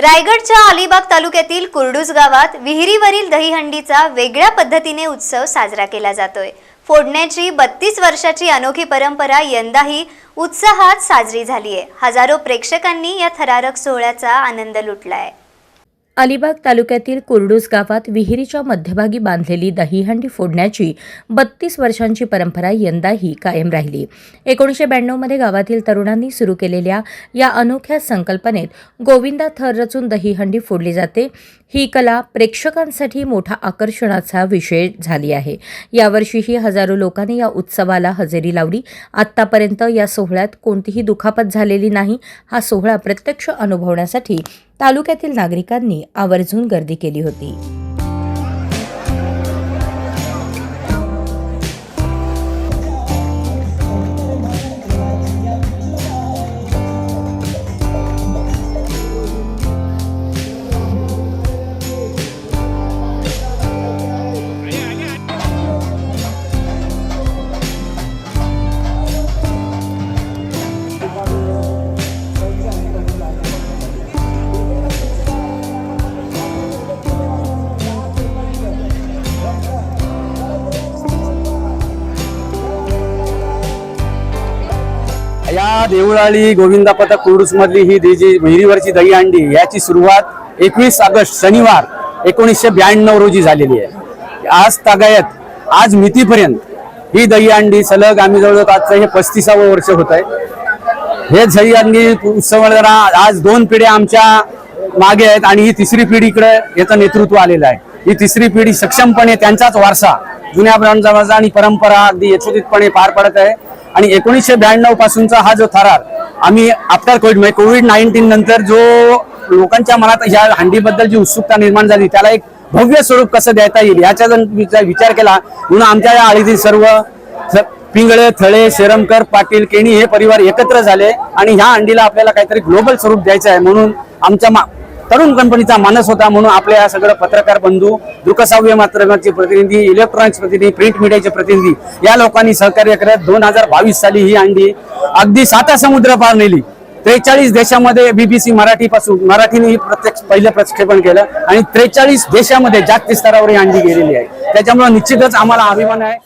रायगडच्या अलिबाग तालुक्यातील कुर्डूस गावात विहिरीवरील दहीहंडीचा वेगळ्या पद्धतीने उत्सव साजरा केला जातोय. फोडण्याची बत्तीस वर्षाची अनोखी परंपरा यंदाही उत्साहात साजरी झाली आहे हजारो प्रेक्षकांनी या थरारक सोहळ्याचा आनंद लुटलाय. अलिबाग तालुक्यातील कुर्डूस गावात विहिरीच्या मध्यभागी बांधलेली दहीहंडी फोडण्याची बत्तीस वर्षांची परंपरा यंदाही कायम राहिली. एकोणीसशे ब्याण्णवमध्ये गावातील तरुणांनी सुरू केलेल्या या अनोख्या संकल्पनेत गोविंदा थर रचून दहीहंडी फोडली जाते. ही कला प्रेक्षकांसाठी मोठा आकर्षणाचा विषय झाली आहे. यावर्षीही हजारो लोकांनी या उत्सवाला हजेरी लावली. आत्तापर्यंत या सोहळ्यात कोणतीही दुखापत झालेली नाही. हा सोहळा प्रत्यक्ष अनुभवण्यासाठी तालुक्यातील नागरिकांनी आवर्जून गर्दी केली होती. या देवळाली गोविंदा पथक कुर्डूस मधली ही जी विहिरीवरची दहीहंडी याची सुरुवात एकवीस ऑगस्ट शनिवार एकोणीसशे ब्याण्णव रोजी झालेली आहे. आज तागायत आज मितीपर्यंत ही दहीहंडी सलग आम्ही जवळजवळ आजचं हे पस्तीसावं वर्ष होत आहे. हे दहीहंडी उत्सव जरा आज दोन पिढ्या आमच्या मागे आहेत आणि ही तिसरी पिढीकडे याचं नेतृत्व आलेलं आहे. ही तिसरी पिढी सक्षमपणे त्यांचाच वारसा जुन्या ब्रांडचा आणि परंपरा अगदी यशोदितपणे पार पडत आहे. आणि एकोणीसशे ब्याण्णव पासूनचा हा जो थरार आम्ही आफ्टर कोविड म्हणजे कोविड नाईन्टीन नंतर जो लोकांच्या मनात ह्या हंडीबद्दल जी उत्सुकता निर्माण झाली त्याला एक भव्य स्वरूप कसं देता येईल याचा जर विचार विचार केला म्हणून आमच्या या आळीतील सर्व स- पिंगळे थळे शेरमकर पाटील केणी हे परिवार एकत्र झाले आणि ह्या अंडीला आपल्याला काहीतरी ग्लोबल स्वरूप द्यायचं आहे म्हणून आमच्या मा- तरुण कंपनीचा मानस होता म्हणून आपल्या या सगळं पत्रकार बंधू दृकसाव्य माध्यमाचे प्रतिनिधी इलेक्ट्रॉनिक्स प्रतिनिधी प्रिंट मीडियाचे प्रतिनिधी या लोकांनी सहकार्य करत दोन हजार बावीस साली ही अंडी अगदी साता समुद्र पार नेली. त्रेचाळीस देशामध्ये बीबीसी मराठी पासून मराठीने ही प्रत्यक्ष पहिलं प्रक्षेपण केलं आणि त्रेचाळीस देशामध्ये जागतिक स्तरावर ही अंडी गेलेली आहे. त्याच्यामुळे निश्चितच आम्हाला अभिमान आहे.